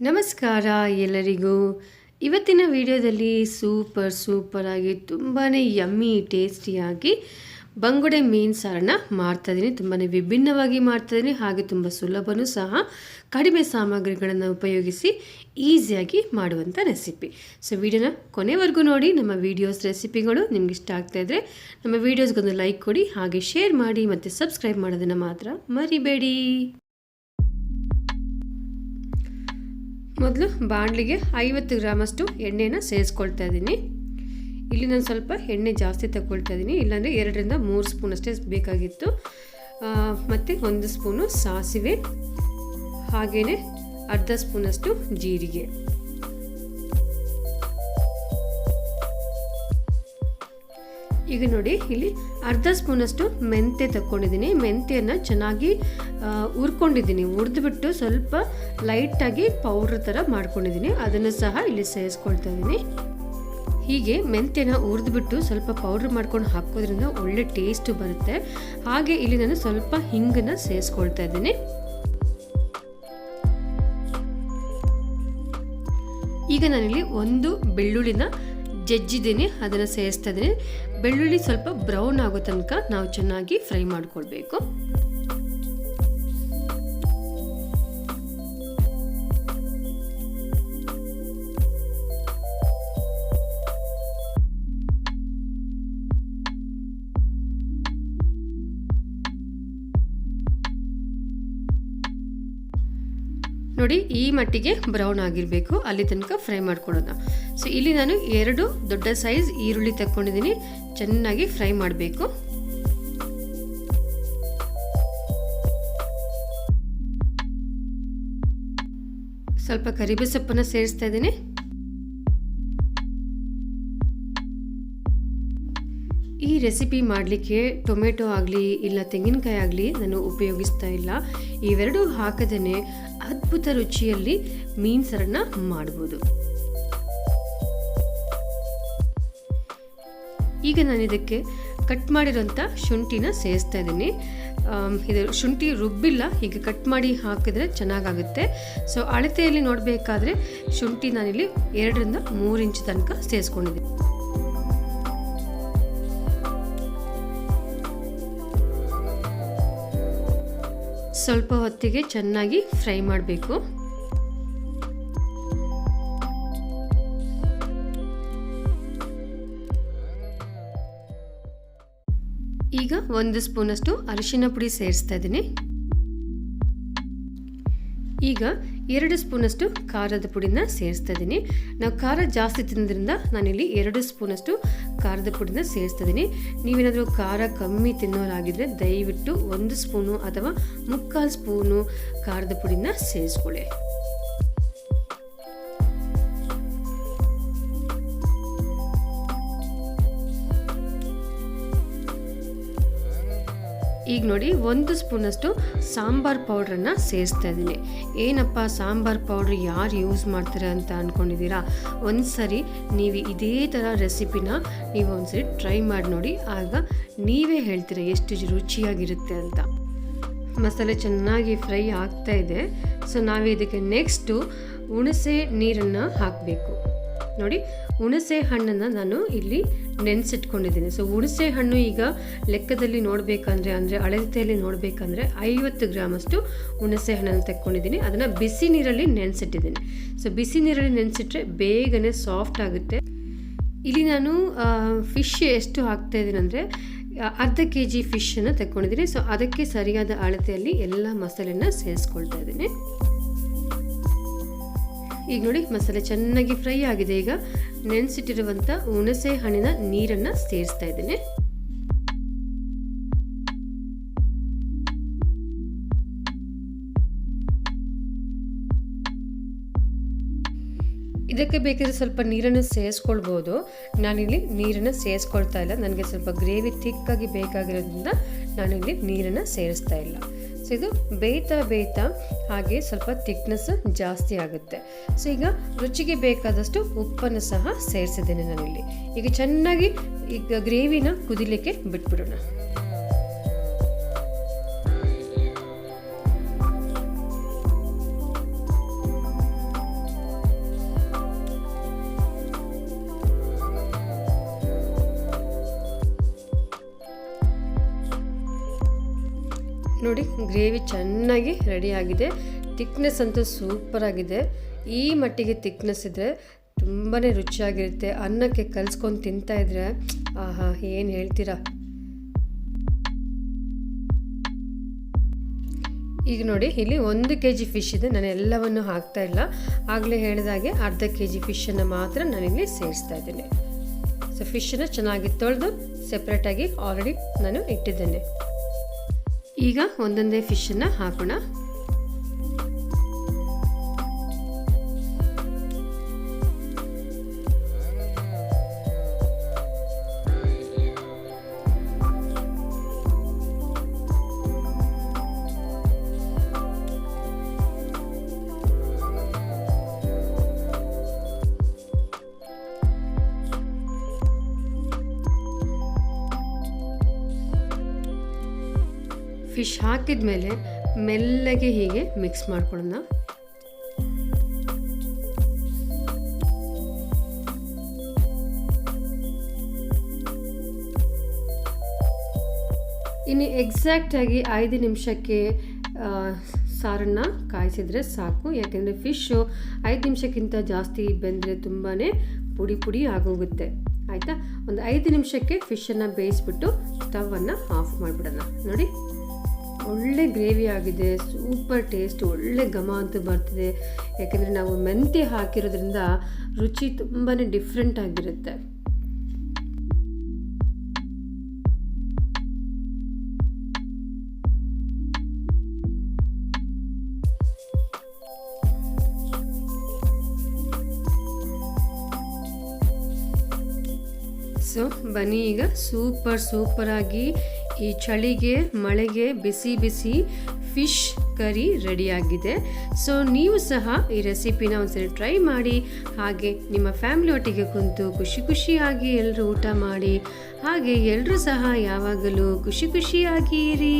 ನಮಸ್ಕಾರ ಎಲ್ಲರಿಗೂ. ಇವತ್ತಿನ ವಿಡಿಯೋದಲ್ಲಿ ಸೂಪರ್ ಸೂಪರಾಗಿ ತುಂಬಾ ಯಮ್ಮಿ ಟೇಸ್ಟಿಯಾಗಿ ಬಂಗುಡೆ ಮೀನು ಸಾರನ್ನ ಮಾಡ್ತಾಯಿದ್ದೀನಿ ತುಂಬಾ ವಿಭಿನ್ನವಾಗಿ ಮಾಡ್ತಾಯಿದ್ದೀನಿ ಹಾಗೆ ತುಂಬ ಸುಲಭನೂ ಸಹ ಕಡಿಮೆ ಸಾಮಗ್ರಿಗಳನ್ನು ಉಪಯೋಗಿಸಿ ಈಸಿಯಾಗಿ ಮಾಡುವಂಥ ರೆಸಿಪಿ ಸೊ ವಿಡಿಯೋನ ಕೊನೆವರೆಗೂ ನೋಡಿ. ನಮ್ಮ ವೀಡಿಯೋಸ್ ರೆಸಿಪಿಗಳು ನಿಮ್ಗೆ ಇಷ್ಟ ಆಗ್ತಾಯಿದ್ರೆ ನಮ್ಮ ವೀಡಿಯೋಸ್ಗೊಂದು ಲೈಕ್ ಕೊಡಿ. ಹಾಗೆ ಶೇರ್ ಮಾಡಿ ಮತ್ತು ಸಬ್ಸ್ಕ್ರೈಬ್ ಮಾಡೋದನ್ನು ಮಾತ್ರ ಮರಿಬೇಡಿ. ಮೊದಲು ಬಾಣಲಿಗೆ ಐವತ್ತು ಗ್ರಾಮಷ್ಟು ಎಣ್ಣೆನ ಸೇರಿಸ್ಕೊಳ್ತಾ ಇದ್ದೀನಿ. ಇಲ್ಲಿ ನಾನು ಸ್ವಲ್ಪ ಎಣ್ಣೆ ಜಾಸ್ತಿ ತಗೊಳ್ತಾ ಇದ್ದೀನಿ. ಇಲ್ಲಾಂದರೆ ಎರಡರಿಂದ ಮೂರು ಸ್ಪೂನ್ ಅಷ್ಟೇ ಬೇಕಾಗಿತ್ತು. ಮತ್ತು ಒಂದು ಸ್ಪೂನು ಸಾಸಿವೆ ಹಾಗೆಯೇ ಅರ್ಧ ಸ್ಪೂನಷ್ಟು ಜೀರಿಗೆ. ಈಗ ನೋಡಿ, ಇಲ್ಲಿ ಅರ್ಧ ಸ್ಪೂನಷ್ಟು ಮೆಂತೆ ತಕ್ಕೊಂಡಿದ್ದೀನಿ. ಮೆಂತೆಯನ್ನು ಚೆನ್ನಾಗಿ ಹುರ್ಕೊಂಡಿದ್ದೀನಿ. ಹುರಿದ್ಬಿಟ್ಟು ಸ್ವಲ್ಪ ಲೈಟಾಗಿ ಪೌಡ್ರ್ ಥರ ಮಾಡ್ಕೊಂಡಿದ್ದೀನಿ. ಅದನ್ನು ಸಹ ಇಲ್ಲಿ ಸೇರಿಸ್ಕೊಳ್ತಾ ಇದ್ದೀನಿ. ಹೀಗೆ ಮೆಂತ್ಯನ ಹುರಿದ್ಬಿಟ್ಟು ಸ್ವಲ್ಪ ಪೌಡ್ರ್ ಮಾಡ್ಕೊಂಡು ಹಾಕೋದ್ರಿಂದ ಒಳ್ಳೆ ಟೇಸ್ಟು ಬರುತ್ತೆ. ಹಾಗೆ ಇಲ್ಲಿ ನಾನು ಸ್ವಲ್ಪ ಹಿಂಗನ್ನು ಸೇರಿಸ್ಕೊಳ್ತಾ ಇದ್ದೀನಿ. ಈಗ ನಾನಿಲ್ಲಿ ಒಂದು ಬೆಳ್ಳುಳ್ಳಿನ ಜಜ್ಜಿದ್ದೀನಿ ಅದನ್ನು ಸೇರಿಸ್ತಾ ಇದ್ದೀನಿ. ಬೆಳ್ಳುಳ್ಳಿ ಸ್ವಲ್ಪ ಬ್ರೌನ್ ಆಗೋ ತನಕ ನಾವು ಚೆನ್ನಾಗಿ ಫ್ರೈ ಮಾಡ್ಕೊಳ್ಬೇಕು. ನೋಡಿ ಈ ಮಟ್ಟಿಗೆ ಬ್ರೌನ್ ಆಗಿರಬೇಕು. ಅಲ್ಲಿ ತನಕ ಫ್ರೈ ಮಾಡ್ಕೊಳ್ಳೋಣ ಸೊ ಇಲ್ಲಿ ನಾನು ಎರಡು ದೊಡ್ಡ ಸೈಜ್ ಈರುಳ್ಳಿ ತಕ್ಕೊಂಡಿದ್ದೀನಿ. ಚೆನ್ನಾಗಿ ಫ್ರೈ ಮಾಡಬೇಕು. ಸ್ವಲ್ಪ ಕರಿಬೇಸೊಪ್ಪನ್ನು ಸೇರಿಸ್ತಾ ಇದ್ದೀನಿ. ಈ ರೆಸಿಪಿ ಮಾಡಲಿಕ್ಕೆ ಟೊಮೆಟೊ ಆಗಲಿ ಇಲ್ಲ ತೆಂಗಿನಕಾಯಿ ಆಗಲಿ ನಾನು ಉಪಯೋಗಿಸ್ತಾ ಇಲ್ಲ. ಇವೆರಡೂ ಹಾಕದೇ ಅದ್ಭುತ ರುಚಿಯಲ್ಲಿ ಮೀನು ಸರನ್ನ ಮಾಡ್ಬೋದು. ಈಗ ನಾನು ಇದಕ್ಕೆ ಕಟ್ ಮಾಡಿರೋಂಥ ಶುಂಠಿನ ಸೇರಿಸ್ತಾ ಇದ್ದೀನಿ. ಇದು ಶುಂಠಿ ರುಬ್ಬಿಲ್ಲ, ಹೀಗೆ ಕಟ್ ಮಾಡಿ ಹಾಕಿದ್ರೆ ಚೆನ್ನಾಗಾಗುತ್ತೆ. ಸೊ ಅಳತೆಯಲ್ಲಿ ನೋಡಬೇಕಾದ್ರೆ ಶುಂಠಿ ನಾನಿಲ್ಲಿ ಎರಡರಿಂದ ಮೂರು ಇಂಚ್ ತನಕ ಸೇರಿಸ್ಕೊಂಡಿದ್ದೀನಿ ಸ್ವಲ್ಪ ಹೊತ್ತಿಗೆ ಚೆನ್ನಾಗಿ ಫ್ರೈ ಮಾಡಬೇಕು. ಈಗ ಒಂದು ಸ್ಪೂನಷ್ಟು ಅರಿಶಿನ ಪುಡಿ ಸೇರಿಸ್ತಾ ಇದ್ದೀನಿ. ಈಗ ಎರಡು ಸ್ಪೂನಷ್ಟು ಖಾರದ ಪುಡಿನ ಸೇರಿಸ್ತಾ ಇದ್ದೀನಿ. ನಾವು ಖಾರ ಜಾಸ್ತಿ ತಿನ್ನೋದ್ರಿಂದ ನಾನಿಲ್ಲಿ ಎರಡು ಸ್ಪೂನಷ್ಟು ಖಾರದ ಪುಡಿನ ಸೇರಿಸ್ತಾ ಇದ್ದೀನಿ ನೀವೇನಾದರೂ ಖಾರ ಕಮ್ಮಿ ತಿನ್ನೋರಾಗಿದ್ದರೆ ದಯವಿಟ್ಟು ಒಂದು ಸ್ಪೂನು ಅಥವಾ ಮುಕ್ಕಾಲು ಸ್ಪೂನು ಖಾರದ ಪುಡಿನ ಸೇರಿಸ್ಕೊಳ್ಳಿ. ಈಗ ನೋಡಿ, ಒಂದು ಸ್ಪೂನಷ್ಟು ಸಾಂಬಾರ್ ಪೌಡ್ರನ್ನು ಸೇರಿಸ್ತಾ ಇದ್ದೀನಿ. ಏನಪ್ಪ ಸಾಂಬಾರ್ ಪೌಡ್ರ್ ಯಾರು ಯೂಸ್ ಮಾಡ್ತಾರೆ ಅಂತ ಅಂದ್ಕೊಂಡಿದ್ದೀರಾ ಒಂದು ಸರಿ ನೀವು ಇದೇ ಥರ ರೆಸಿಪಿನ ನೀವು ಒಂದ್ಸರಿ ಟ್ರೈ ಮಾಡಿ ನೋಡಿ. ಆಗ ನೀವೇ ಹೇಳ್ತೀರಾ ಎಷ್ಟು ರುಚಿಯಾಗಿರುತ್ತೆ ಅಂತ. ಮಸಾಲೆ ಚೆನ್ನಾಗಿ ಫ್ರೈ ಆಗ್ತಾ ಇದೆ. ಸೊ ನಾವು ಇದಕ್ಕೆ ನೆಕ್ಸ್ಟು ಹುಣಸೆ ನೀರನ್ನು ಹಾಕಬೇಕು. ನೋಡಿ, ಹುಣಸೆ ಹಣ್ಣನ್ನು ನಾನು ಇಲ್ಲಿ ನೆನೆಸಿಟ್ಕೊಂಡಿದ್ದೀನಿ. ಸೊ ಹುಣಸೆ ಹಣ್ಣು ಈಗ ಲೆಕ್ಕದಲ್ಲಿ ನೋಡಬೇಕಂದ್ರೆ, ಅಂದರೆ ಅಳತೆಯಲ್ಲಿ ನೋಡಬೇಕಂದ್ರೆ ಐವತ್ತು ಗ್ರಾಮಷ್ಟು ಹುಣಸೆ ಹಣ್ಣನ್ನು ತೆಕ್ಕೊಂಡಿದ್ದೀನಿ. ಅದನ್ನು ಬಿಸಿ ನೀರಲ್ಲಿ ನೆನೆಸಿಟ್ಟಿದ್ದೀನಿ. ಸೊ ಬಿಸಿ ನೀರಲ್ಲಿ ನೆನೆಸಿಟ್ರೆ ಬೇಗನೆ ಸಾಫ್ಟ್ ಆಗುತ್ತೆ. ಇಲ್ಲಿ ನಾನು ಫಿಶ್ ಎಷ್ಟು ಹಾಕ್ತಾ ಇದ್ದೀನಿ ಅಂದರೆ ಅರ್ಧ ಕೆ ಜಿ ಫಿಶನ್ನು ತೆಕ್ಕೊಂಡಿದ್ದೀನಿ. ಸೊ ಅದಕ್ಕೆ ಸರಿಯಾದ ಅಳತೆಯಲ್ಲಿ ಎಲ್ಲ ಮಸಾಲೆನ ಸೇರಿಸ್ಕೊಳ್ತಾ ಇದ್ದೀನಿ. ಈಗ ನೋಡಿ, ಮಸಾಲೆ ಚೆನ್ನಾಗಿ ಫ್ರೈ ಆಗಿದೆ. ಈಗ ನೆನೆಸಿಟ್ಟಿರುವಂಥ ಹುಣಸೆ ಹಣ್ಣಿನ ನೀರನ್ನು ಸೇರಿಸ್ತಾ ಇದ್ದೇನೆ. ಇದಕ್ಕೆ ಬೇಕಿದ್ರೆ ಸ್ವಲ್ಪ ನೀರನ್ನು ಸೇರಿಸ್ಕೊಳ್ಬೋದು. ನಾನಿಲ್ಲಿ ನೀರನ್ನು ಸೇರಿಸ್ಕೊಳ್ತಾ ಇಲ್ಲ. ನನಗೆ ಸ್ವಲ್ಪ ಗ್ರೇವಿ ಥಿಕ್ಕಾಗಿ ಬೇಕಾಗಿರೋದ್ರಿಂದ ನಾನಿಲ್ಲಿ ನೀರನ್ನು ಸೇರಿಸ್ತಾ ಇಲ್ಲ. ಸೊ ಇದು ಬೇಯ್ತಾ ಬೇಯ್ತಾ ಹಾಗೆ ಸ್ವಲ್ಪ ತಿಕ್ನೆಸ್ ಜಾಸ್ತಿ ಆಗುತ್ತೆ. ಸೊ ಈಗ ರುಚಿಗೆ ಬೇಕಾದಷ್ಟು ಉಪ್ಪನ್ನು ಸಹ ಸೇರಿಸಿದ್ದೇನೆ ನಾನಿಲ್ಲಿ. ಈಗ ಚೆನ್ನಾಗಿ ಈಗ ಗ್ರೇವಿನ ಕುದಿಲಿಕ್ಕೆ ಬಿಟ್ಬಿಡೋಣ. ನೋಡಿ, ಗ್ರೇವಿ ಚೆನ್ನಾಗಿ ರೆಡಿಯಾಗಿದೆ ತಿಕ್ನೆಸ್ ಅಂತೂ ಸೂಪರ್ ಆಗಿದೆ. ಈ ಮಟ್ಟಿಗೆ ತಿಕ್ನೆಸ್ ಇದ್ದರೆ ತುಂಬಾ ರುಚಿಯಾಗಿರುತ್ತೆ. ಅನ್ನಕ್ಕೆ ಕಲ್ಸ್ಕೊಂಡು ತಿಂತಾ ಇದ್ರೆ, ಆಹಾ, ಏನು ಹೇಳ್ತೀರಾ? ಈಗ ನೋಡಿ, ಇಲ್ಲಿ ಒಂದು ಕೆ ಜಿ ಫಿಶ್ ಇದೆ. ನಾನು ಎಲ್ಲವನ್ನು ಹಾಕ್ತಾ ಇಲ್ಲ. ಆಗಲೇ ಹೇಳಿದಾಗೆ ಅರ್ಧ ಕೆ ಜಿ ಫಿಶನ್ನು ಮಾತ್ರ ನಾನಿಲ್ಲಿ ಸೇರಿಸ್ತಾ ಇದ್ದೀನಿ. ಸೊ ಫಿಶನ್ನು ಚೆನ್ನಾಗಿ ತೊಳೆದು ಸೆಪ್ರೇಟಾಗಿ ಆಲ್ರೆಡಿ ನಾನು ಇಟ್ಟಿದ್ದೇನೆ. ಈಗ ಒಂದೊಂದೇ ಫಿಶನ್ನು ಹಾಕೋಣ. ಫಿಶ್ ಹಾಕಿದ ಮೇಲೆ ಮೆಲ್ಲಗೆ ಹೀಗೆ ಮಿಕ್ಸ್ ಮಾಡ್ಕೊಳ್ಳೋಣ. ಇನ್ನು ಎಕ್ಸಾಕ್ಟಾಗಿ ಐದು ನಿಮಿಷಕ್ಕೆ ಸಾರನ್ನು ಕಾಯಿಸಿದರೆ ಸಾಕು. ಯಾಕೆಂದರೆ ಫಿಶ್ಶು ಐದು ನಿಮಿಷಕ್ಕಿಂತ ಜಾಸ್ತಿ ಬೆಂದರೆ ತುಂಬಾ ಪುಡಿ ಪುಡಿ ಆಗೋಗುತ್ತೆ. ಆಯಿತಾ? ಒಂದು ಐದು ನಿಮಿಷಕ್ಕೆ ಫಿಶನ್ನು ಬೇಯಿಸ್ಬಿಟ್ಟು ಸ್ಟವನ್ನು ಆಫ್ ಮಾಡಿಬಿಡೋಣ. ನೋಡಿ. ಒಳ್ಳೆ ಗ್ರೇವಿ ಆಗಿದೆ, ಸೂಪರ್ ಟೇಸ್ಟ್, ಒಳ್ಳೆ ಘಮ ಅಂತ ಬರ್ತಿದೆ. ಯಾಕೆಂದರೆ ನಾವು ಮೆಂತ್ಯ ಹಾಕಿರೋದ್ರಿಂದ ರುಚಿ ತುಂಬಾ ಡಿಫ್ರೆಂಟ್ ಆಗಿರುತ್ತೆ. ಸೊ ಬನ್ನಿ ಈಗ. ಸೂಪರ್, ಸೂಪರಾಗಿ ಈ ಚಳಿಗೆ, ಮಳೆಗೆ ಬಿಸಿ ಬಿಸಿ ಫಿಶ್ ಕರಿ ರೆಡಿಯಾಗಿದೆ. ಸೊ ನೀವು ಸಹ ಈ ರೆಸಿಪಿನ ಒಂದ್ಸರಿ ಟ್ರೈ ಮಾಡಿ, ಹಾಗೆ ನಿಮ್ಮ ಫ್ಯಾಮಿಲಿ ಒಟ್ಟಿಗೆ ಕುಂತು ಖುಷಿ ಖುಷಿಯಾಗಿ ಎಲ್ಲರೂ ಊಟ ಮಾಡಿ, ಹಾಗೆ ಎಲ್ಲರೂ ಸಹ ಯಾವಾಗಲೂ ಖುಷಿ ಖುಷಿಯಾಗಿರಿ.